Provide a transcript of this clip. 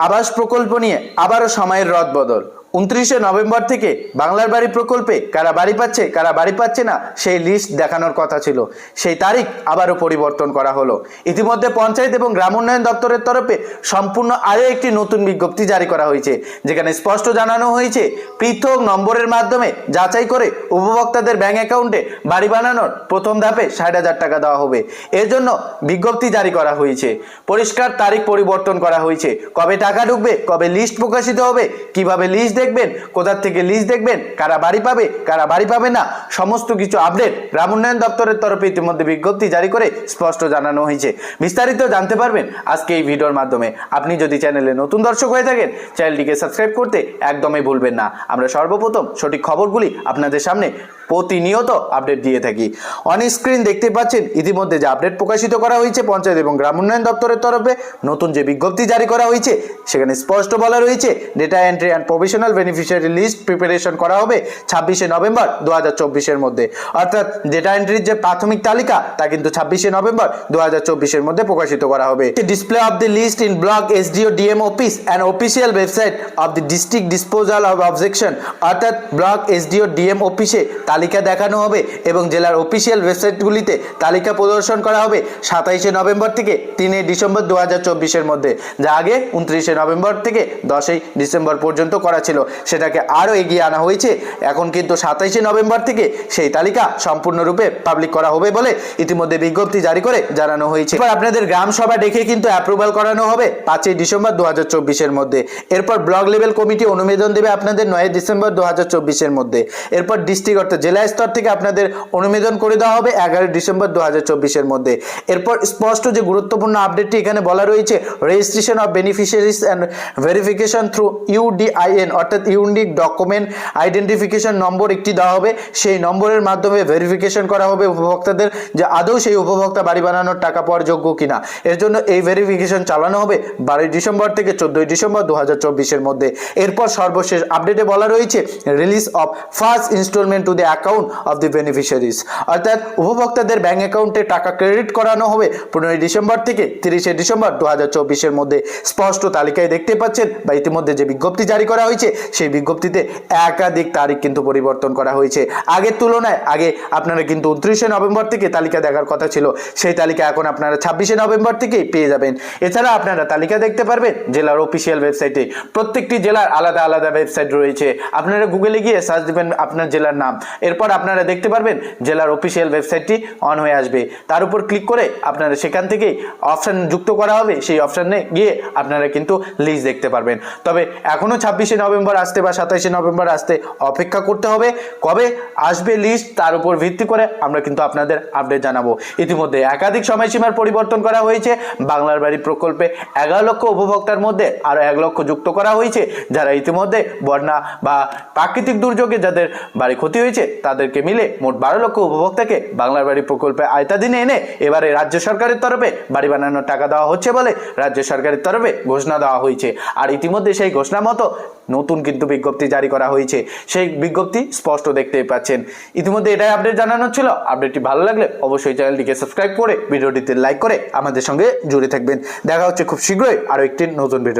আবাস প্রকল্প নিয়ে আবারও সময়ের রদ বদল। উনত্রিশে নভেম্বর থেকে বাংলার বাড়ি প্রকল্পে কারা বাড়ি পাচ্ছে, কারা বাড়ি পাচ্ছে না, সেই লিস্ট দেখানোর কথা ছিল। সেই তারিখ আবারও পরিবর্তন করা হলো। ইতিমধ্যে পঞ্চায়েত এবং গ্রাম উন্নয়ন দপ্তরের তরফে সম্পূর্ণ আরও একটি নতুন বিজ্ঞপ্তি জারি করা হয়েছে, যেখানে স্পষ্ট জানানো হয়েছে, পৃথক নম্বরের মাধ্যমে যাচাই করে উপভোক্তাদের ব্যাংক অ্যাকাউন্টে বাড়ি বানানোর প্রথম ধাপে ষাট হাজার টাকা দেওয়া হবে। এর জন্য বিজ্ঞপ্তি জারি করা হয়েছে। পরিষ্কার তারিখ পরিবর্তন করা হয়েছে। কবে টাকা ঢুকবে, কবে লিস্ট প্রকাশিত হবে, কীভাবে লিস্ট দেখবেন? কোথার থেকে লিস্ট দেখবেন? কারা বাড়ি পাবে? কারা বাড়ি পাবে না? সমস্ত কিছু আপডেট গ্রাম উন্নয়ন দপ্তরের তরফে ইতিমধ্যে বিজ্ঞপ্তি জারি করে স্পষ্ট জানানো হয়েছে। বিস্তারিত জানতে পারবেন আজকে এই ভিডিওর মাধ্যমে। আপনি যদি চ্যানেলে নতুন দর্শক হয়ে থাকেন চ্যানেলটিকে সাবস্ক্রাইব করতে একদমই ভুলবেন না। আমরা সর্বপ্রথম সঠিক খবরগুলি আপনাদের সামনে প্রতিনিয়ত আপডেট দিয়ে থাকি। অন স্ক্রিন দেখতে পাচ্ছেন, ইতিমধ্যে যে আপডেট প্রকাশিত করা হয়েছে পঞ্চায়েত এবং গ্রাম উন্নয়ন দপ্তরের তরফে, নতুন যে বিজ্ঞপ্তি জারি করা হয়েছে, সেখানে স্পষ্ট বলা রয়েছে data entry and provisional beneficiary list preparation করা হবে ছাব্বিশে নভেম্বর দু হাজার মধ্যে। অর্থাৎ ডেটা এন্ট্রির যে প্রাথমিক তালিকা, তা কিন্তু ছাব্বিশে নভেম্বর দু হাজার মধ্যে প্রকাশিত করা হবে। Display of the list in block SDO DM office and official website of the district disposal of objection অর্থাৎ ব্লক এসডিও ডিএম অফিসে তালিকা দেখানো হবে এবং জেলার অফিসিয়াল ওয়েবসাইটগুলিতে তালিকা প্রদর্শন করা হবে সাতাইশে নভেম্বর থেকে তিনে ডিসেম্বর দু হাজার চব্বিশের মধ্যে, যা আগে উনত্রিশে নভেম্বর থেকে দশই ডিসেম্বর পর্যন্ত করা ছিল। সেটাকে আরও এগিয়ে আনা হয়েছে। এখন কিন্তু সাতাইশে নভেম্বর থেকে সেই তালিকা সম্পূর্ণরূপে পাবলিক করা হবে বলে ইতিমধ্যে বিজ্ঞপ্তি জারি করে জানানো হয়েছে। এবার আপনাদের গ্রাম সভা ডেকে কিন্তু অ্যাপ্রুভাল করানো হবে পাঁচই ডিসেম্বর দু হাজার চব্বিশের মধ্যে। এরপর ব্লক লেভেল কমিটি অনুমোদন দেবে আপনাদের নয় ডিসেম্বর দু হাজার চব্বিশের মধ্যে। এরপর ডিস্ট্রিক্ট অর্থাৎ জেলা স্তর থেকে আপনাদের অনুমোদন করে দেওয়া হবে এগারোই ডিসেম্বর দু হাজার মধ্যে। এরপর স্পষ্ট যে গুরুত্বপূর্ণ আপডেটটি এখানে বলা রয়েছে registration of beneficiaries and verification through UDIN অর্থাৎ ইউনিক ডকুমেন্ট আইডেন্টিফিকেশন নম্বর একটি দেওয়া হবে। সেই নম্বরের মাধ্যমে ভেরিফিকেশন করা হবে উপভোক্তাদের যে আদৌ সেই উপভোক্তা বাড়ি বানানোর টাকা পাওয়ার যোগ্য কিনা। এর জন্য এই ভেরিফিকেশন চালানো হবে বারোই ডিসেম্বর থেকে চোদ্দই ডিসেম্বর দু হাজার মধ্যে। এরপর সর্বশেষ আপডেটে বলা রয়েছে release of first instalment to the account of the beneficiaries অর্থাৎ উপভোক্তাদের ব্যাংক অ্যাকাউন্টে টাকা ক্রেডিট করানো হবে পনেরোই ডিসেম্বর থেকে তিরিশে ডিসেম্বর দু হাজার চব্বিশের মধ্যে। স্পষ্ট তালিকায় দেখতে পাচ্ছেন বা ইতিমধ্যে যে বিজ্ঞপ্তি জারি করা হয়েছে, সেই বিজ্ঞপ্তিতে একাধিক তারিখ কিন্তু পরিবর্তন করা হয়েছে। আগের তুলনায়, আগে আপনারা কিন্তু উনত্রিশে নভেম্বর থেকে তালিকা দেখার কথা ছিল। সেই তালিকা এখন আপনারা ছাব্বিশে নভেম্বর থেকেই পেয়ে যাবেন। এছাড়া আপনারা তালিকা দেখতে পারবেন জেলার অফিসিয়াল ওয়েবসাইটে প্রত্যেকটি জেলার আলাদা আলাদা ওয়েবসাইট রয়েছে। আপনারা গুগলে গিয়ে সার্চ দেবেন আপনার জেলার নাম। এরপর আপনারা দেখতে পারবেন জেলার অফিসিয়াল ওয়েবসাইটটি অন হয়ে আসবে। তার উপর ক্লিক করে আপনারা সেখান থেকেই অপশান যুক্ত করা হবে, সেই অপশানে গিয়ে আপনারা কিন্তু লিস্ট দেখতে পারবেন। তবে এখনও ছাব্বিশে নভেম্বর আসতে বা সাতাইশে নভেম্বর আসতে অপেক্ষা করতে হবে। কবে আসবে লিস্ট তার উপর ভিত্তি করে আমরা কিন্তু আপনাদের আপডেট জানাব। ইতিমধ্যে একাধিক সময়সীমার পরিবর্তন করা হয়েছে। বাংলার বাড়ি প্রকল্পে এগারো লক্ষ উপভোক্তার মধ্যে আরও এক লক্ষ যুক্ত করা হয়েছে, যারা ইতিমধ্যে বন্যা বা প্রাকৃতিক দুর্যোগে যাদের বাড়ি ক্ষতি হয়েছে তাদেরকে মিলে মোট বারো লক্ষ উপভোক্তাকে বাংলার বাড়ি প্রকল্পে আয়তাধীনে এনে এবারে রাজ্য সরকারের তরফে বাড়ি বানানোর টাকা দেওয়া হচ্ছে বলে রাজ্য সরকারের তরফে ঘোষণা দেওয়া হয়েছে। আর ইতিমধ্যে সেই ঘোষণা মতো নতুন কিন্তু বিজ্ঞপ্তি জারি করা হয়েছে। সেই বিজ্ঞপ্তি স্পষ্ট দেখতেই পাচ্ছেন। ইতিমধ্যে এটাই আপডেট জানানোর ছিল। আপডেটটি ভালো লাগলে অবশ্যই চ্যানেলটিকে সাবস্ক্রাইব করে, ভিডিওটিতে লাইক করে আমাদের সঙ্গে জুড়ে থাকবেন। দেখা হচ্ছে খুব শীঘ্রই আরও একটি নতুন ভিডিও